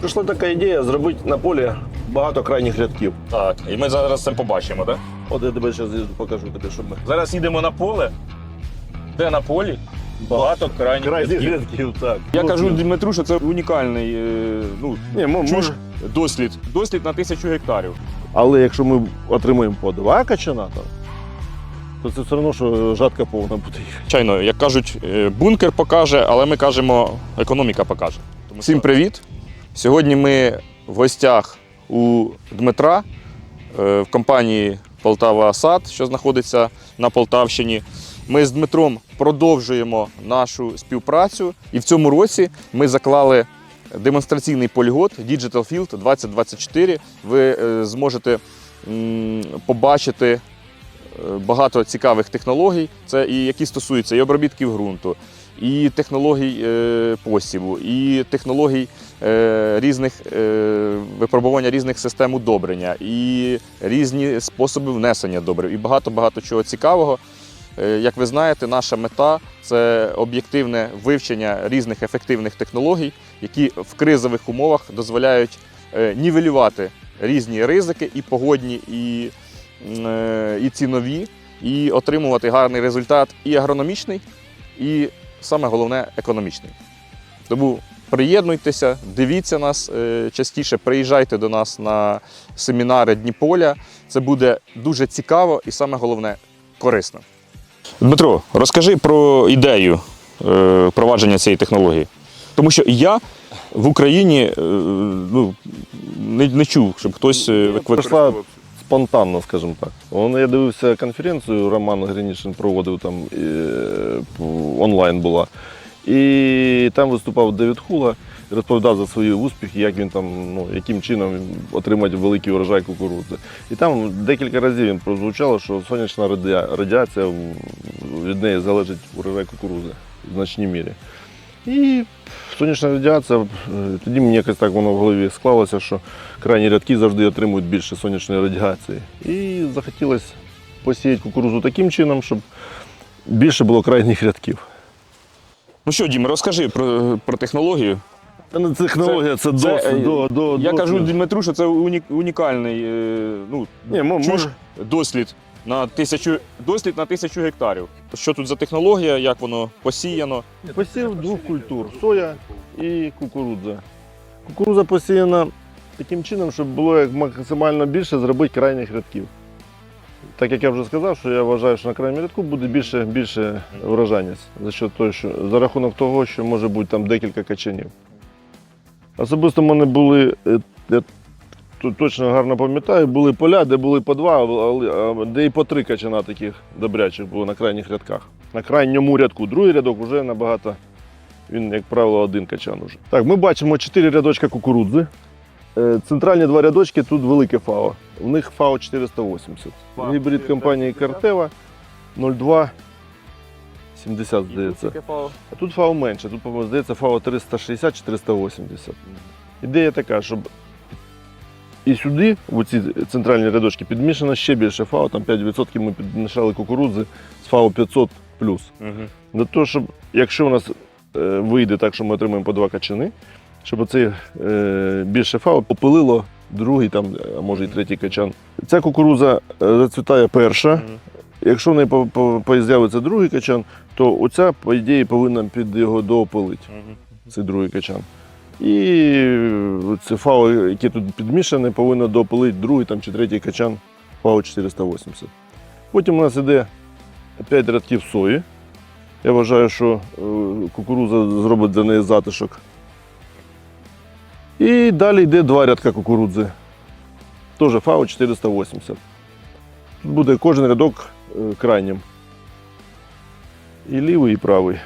Прийшла така ідея зробити на полі багато крайніх рядків. Так, і ми зараз це побачимо, так? От я тебе зараз покажу тобі, щоб ми. Зараз їдемо на поле, де на полі багато крайніх Крайніх рядків. рядків, так. Я Ну, кажу Дмитру, що це унікальний е, ну, Ні, мо- чуж, може. дослід. Дослід на тисячу гектарів. Але якщо ми отримаємо по два качана, то, то це все одно, що жатка повна буде. Звичайно, як кажуть, е, бункер покаже, але ми кажемо, економіка покаже. Всім привіт! Сьогодні ми в гостях у Дмитра е, в компанії Полтава Сад, що знаходиться на Полтавщині. Ми з Дмитром продовжуємо нашу співпрацю, і в цьому році ми заклали демонстраційний полігот Digital Field 2024. Ви е, зможете побачити е, багато цікавих технологій, це і які стосуються і обробітків ґрунту, і технологій посіву, і технологій різних е, випробування різних систем удобрення, і різні способи внесення добрив, і багато-багато чого цікавого. Е, Як ви знаєте, наша мета це об'єктивне вивчення різних ефективних технологій, які в кризових умовах дозволяють е, нівелювати різні ризики, і погодні, і, е, і цінові, і отримувати гарний результат і агрономічний, і саме головне економічний. Тому приєднуйтеся, дивіться нас е, частіше, приїжджайте до нас на семінари Дніполя. Це буде дуже цікаво і саме головне корисно. Дмитро, розкажи про ідею е, впровадження цієї технології. Тому що я в Україні е, ну, не, не чув, щоб хтось використовував. Спонтанно, скажімо так. Он, я дивився конференцію, Роман Гринішин проводив там онлайн була. І там виступав Девід Хула розповідав за свої успіхи, як він там, ну, яким чином отримати великий урожай кукурудзи. І там декілька разів він прозвучало, що сонячна радіація від неї залежить урожай кукурудзи в значній мірі. І сонячна радіація, е, тоді мені якось так воно в голові склалося, що крайні рядки завжди отримують більше сонячної радіації. І захотілося посіяти кукурудзу таким чином, щоб більше було крайніх рядків. Ну що, Дім, розкажи про, про технологію. Та не технологія, це, це, досвід. е, до, до, Я досвід. кажу Дмитру, що це уні- унікальний е, ну, Ні, мо- чуж може, дослід на тисячу дослід на тисячу гектарів. Що тут за технологія, як воно посіяно? посів двох культур соя і кукурудза. Кукурудза посіяна таким чином, щоб було як максимально більше зробити крайніх рядків. Так як я вже сказав, що я вважаю, що на крайньому рядку буде більше, більше врожайність за, що того, що, за рахунок того, що може бути там декілька качанів. Особисто в мене були, е, я точно гарно пам'ятаю, були поля, де були по два, де і по три качана таких добрячих було на крайніх рядках. На крайньому рядку. Другий рядок вже набагато, він, як правило, один качан уже. Так, ми бачимо чотири рядочка кукурудзи. Е, Центральні два рядочки тут велике ФАО. У них ФАО 480. Гібрид компанії Картева 02 70, здається. А тут ФАО менше, тут, по-моєму, здається, ФАО 360 чи 380. Ідея така, щоб і сюди, в ці центральні рядочки, підмішано ще більше ФАО, там 5% ми підмішали кукурудзи з ФАО 500 плюс. Угу. Для того, щоб якщо у нас е, вийде так, що ми отримаємо по два качани, щоб оцей е, більше ФАО попилило другий, там, а може і третій качан. Ця кукурудза е, зацвітає перша. Якщо в по- з'явиться другий качан, то оця, по ідеї, повинна під його доопилити, цей другий качан. І е, це ФАО, яке тут підмішане, повинно доопилити другий там, чи третій качан ФАО 480. Потім у нас йде 5 рядків сої. Я вважаю, що е, кукурудза зробить для неї затишок. І далі йде два рядка кукурудзи. Теж ФАО 480. Тут буде кожен рядок е, крайнім. І лівий, і правий.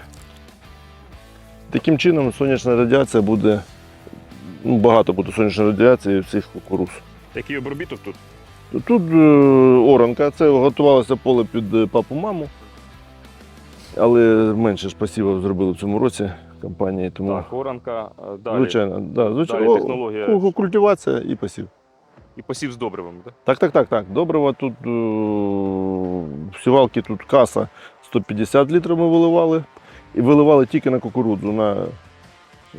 Таким чином сонячна радіація буде. Ну, багато буде сонячної радіації в цих кукуруз. Який обробіток тут? Тут е, оранка, це готувалося поле під е, папу маму. Але менше ж пасівів зробили в цьому році компанії, тому Так, оранка, е, далі. звичайно, да, звичайно. Далі О, технологія. культивація і пасів. І посів з добривами, так? Так, так, так, так. Добрива тут е, в сівалки тут каса 150 літрів ми виливали. І виливали тільки на кукурудзу. На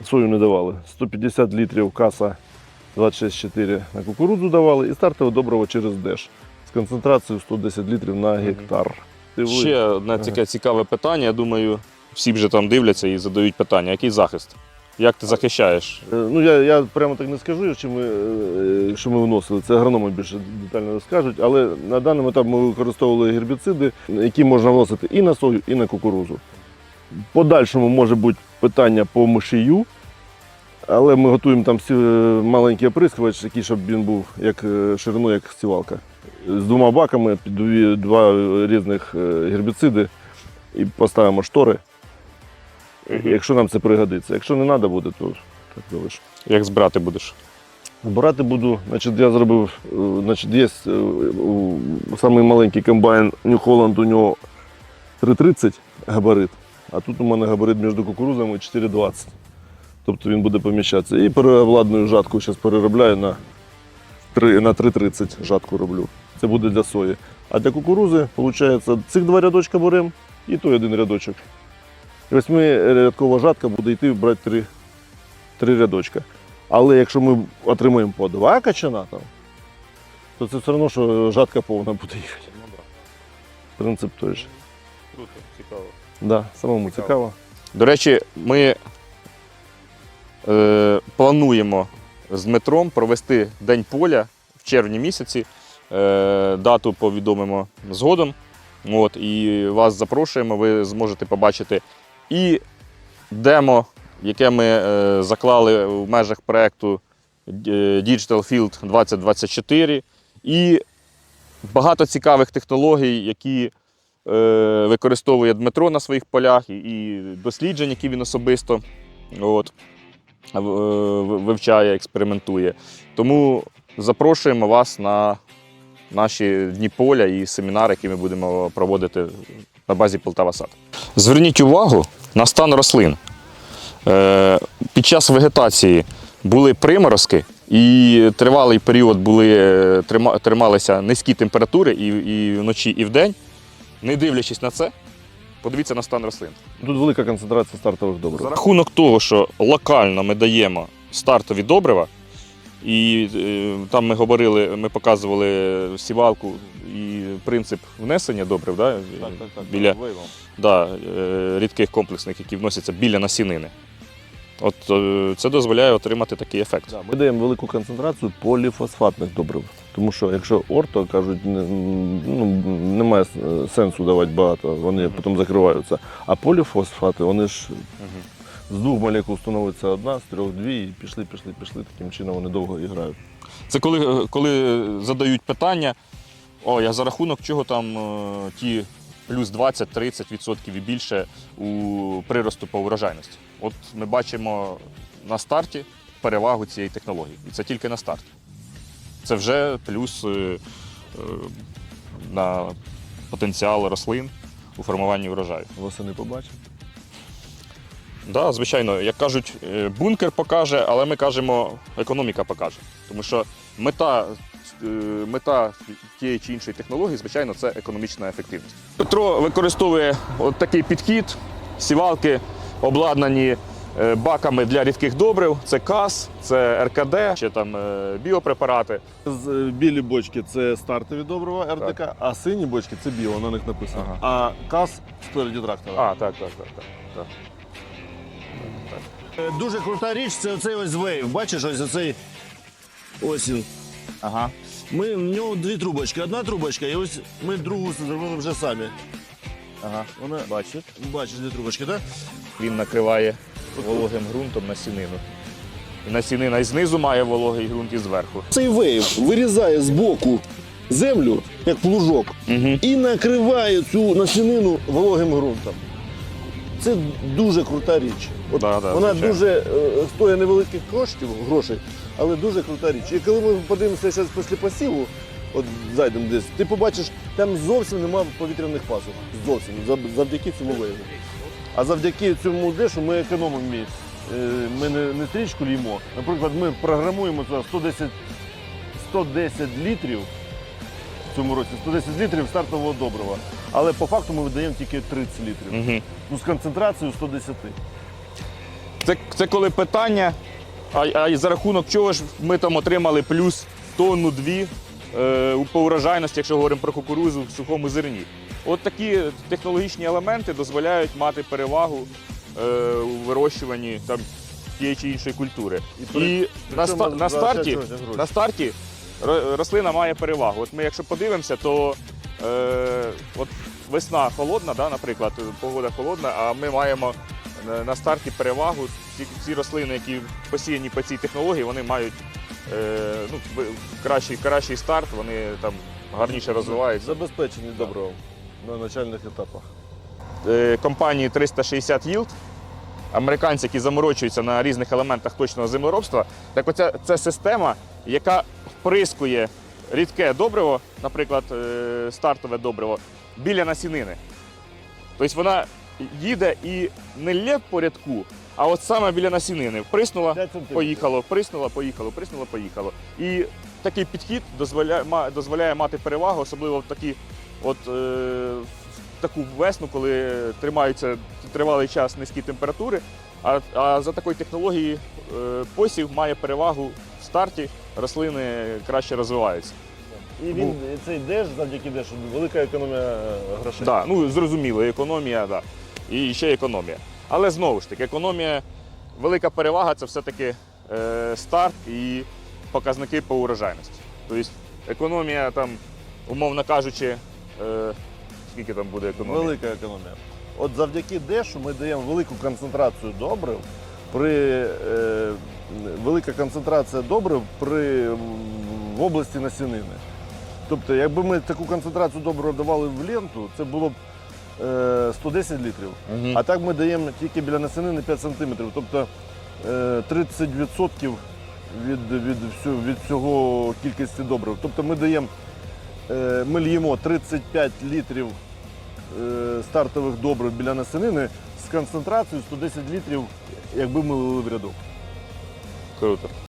сою не давали. 150 літрів каса 26,4 на кукурудзу давали і стартове добриво через деш з концентрацією 110 літрів на гектар. Ти ви- Ще одне таке цікаве питання. Я думаю, всі вже там дивляться і задають питання: який захист? Як ти захищаєш? Е, Ну, я, я прямо так не скажу, що ми, е, що ми вносили. Це агрономи більше детально розкажуть. Але на даному етапі ми використовували гербіциди, які можна вносити і на сою, і на кукурузу. Подальшому може бути питання по мишію, але ми готуємо там маленький оприскувач, такий, щоб він був як е, шириною, як стівалка. З двома баками, два різних е, гербіциди і поставимо штори. Якщо нам це пригодиться. Якщо не треба буде, то так залишимо. Як збирати будеш? Збирати буду, значить, я зробив, е, значить, є е, самий маленький комбайн New Holland, у нього 3,30 габарит, а тут у мене габарит між кукурузами 4,20. Тобто він буде поміщатися. І переобладную жатку зараз переробляю на 3, на 3,30 жатку роблю. Це буде для сої. А для кукурузи, виходить, цих два рядочка беремо і той один рядочок. І Восьмирядкова жатка буде йти брати три, три рядочка. Але якщо ми отримаємо по два качана, там, то це все одно, що жатка повна буде їхати. Принцип той же. Круто, цікаво. Да, самому Цікаво. цікаво. До речі, ми е, плануємо з Дмитром провести День поля в червні місяці. Е, дату повідомимо згодом. От, і вас запрошуємо, ви зможете побачити і демо, яке ми е, заклали в межах проєкту е, Digital Field 2024, і багато цікавих технологій, які е, використовує Дмитро на своїх полях, і, досліджень, які він особисто от, вивчає, експериментує. Тому запрошуємо вас на наші дні поля і семінари, які ми будемо проводити на базі Полтава Сад. Зверніть увагу на стан рослин. Е, Під час вегетації були приморозки, і тривалий період були, е, трималися низькі температури і, і вночі, і вдень. Не дивлячись на це, подивіться на стан рослин. Тут велика концентрація стартових За добрив. рахунок того, що локально ми даємо стартові добрива, і е, там ми говорили, ми показували сівалку і принцип внесення добрив да, біля да, е, рідких комплексних, які вносяться біля насінини. От е, це дозволяє отримати такий ефект. Да, ми даємо велику концентрацію поліфосфатних добрив. Тому що якщо орто кажуть, не- ну, немає е, сенсу давати багато, вони потім закриваються. А поліфосфати, вони ж з двох молекул становиться одна, з трьох дві, і пішли, пішли, пішли. Таким чином вони довго і грають. Це коли, коли задають питання, о, я за рахунок чого там е, ті плюс 20-30% і більше у приросту по урожайності. От ми бачимо на старті перевагу цієї технології. І це тільки на старті. Це вже плюс е, е, на потенціал рослин у формуванні урожаю. Восени побачимо. Да, звичайно, як кажуть, е, бункер покаже, але ми кажемо, економіка покаже. Тому що мета, мета тієї чи іншої технології, звичайно, це економічна ефективність. Петро використовує от такий підхід, сівалки обладнані е, баками для рідких добрив. Це КАС, це РКД, ще там е, біопрепарати. Е, Білі бочки це стартові добрива РДК, а сині бочки це біо, на них написано. Ага. А КАС спереді трактора. А, так, так, так. так, так. Е, Дуже крута річ це оцей ось вейв. Бачиш, ось оцей ось він. Ага. Ми в нього дві трубочки. Одна трубочка, і ось ми другу зробили вже самі. Ага. Вона Бачиш? бачиш дві трубочки, так? Він накриває вологим ґрунтом насінину. І насінина і знизу має вологий ґрунт і зверху. Цей вейв вирізає з боку землю, як плужок, Угу. і накриває цю насінину вологим ґрунтом. Це дуже крута річ. От Да, да, вона звичайно. дуже е, стоїть невеликих коштів, грошей, але дуже крута річ. І коли ми подивимося зараз після посіву, от зайдемо десь, ти побачиш, там зовсім немає повітряних пасок. Зовсім завдяки цьому вейву. А завдяки цьому дешу ми економимо. Е, Ми не, не стрічку льємо. Наприклад, ми програмуємо 110, 110 літрів в цьому році, 110 літрів стартового добрива. Але по факту ми видаємо тільки 30 літрів. Угу. Ну, з концентрацією 110. Це, це коли питання, а, а за рахунок чого ж ми там отримали плюс тонну дві е, по урожайності, якщо говоримо про кукурузу в сухому зерні. От такі технологічні елементи дозволяють мати перевагу е, у вирощуванні там тієї чи іншої культури. І І, при- на, ста- на старті, на старті рослина має перевагу. От ми, якщо подивимося, то е, от весна холодна, да, наприклад, погода холодна, а ми маємо е, на старті перевагу. Ці, рослини, які посіяні по цій технології, вони мають е, ну, кращий, кращий старт, вони там гарніше розвиваються. Забезпечені доброго на начальних етапах. Е, компанії 360 Yield, американці, які заморочуються на різних елементах точного землеробства, так оця це система, яка вприскує рідке добриво, наприклад, е, стартове добриво, біля насінини. Тобто вона їде і не лє по рядку, а от саме біля насінини. Вприснула, поїхало, приснула, поїхало, приснула, поїхало. І такий підхід дозволяє, дозволяє мати перевагу, особливо в такі, от, е, таку весну, коли тримаються тривалий час низькі температури. А, а за такої технології е, посів має перевагу в старті, рослини краще розвиваються. І він цей деш завдяки дешу велика економія грошей. Так, ну зрозуміло, економія, да. І ще економія. Але знову ж таки, економія, велика перевага це все-таки е, старт і показники по урожайності. Тобто економія там, умовно кажучи, е, скільки там буде економія? Велика економія. От завдяки дешу ми даємо велику концентрацію добрив при е, велика концентрація добрив при в області насінини. Тобто, якби ми таку концентрацію добрив давали в ленту, це було б е, 110 літрів. Мгм. А так ми даємо тільки біля насінини 5 см. Тобто е, 30% від, від, всього, від всього кількості добрив. Тобто ми даємо, е, ми льємо 35 літрів е, стартових добрив біля насінини з концентрацією 110 літрів, якби ми лили в рядок. Круто.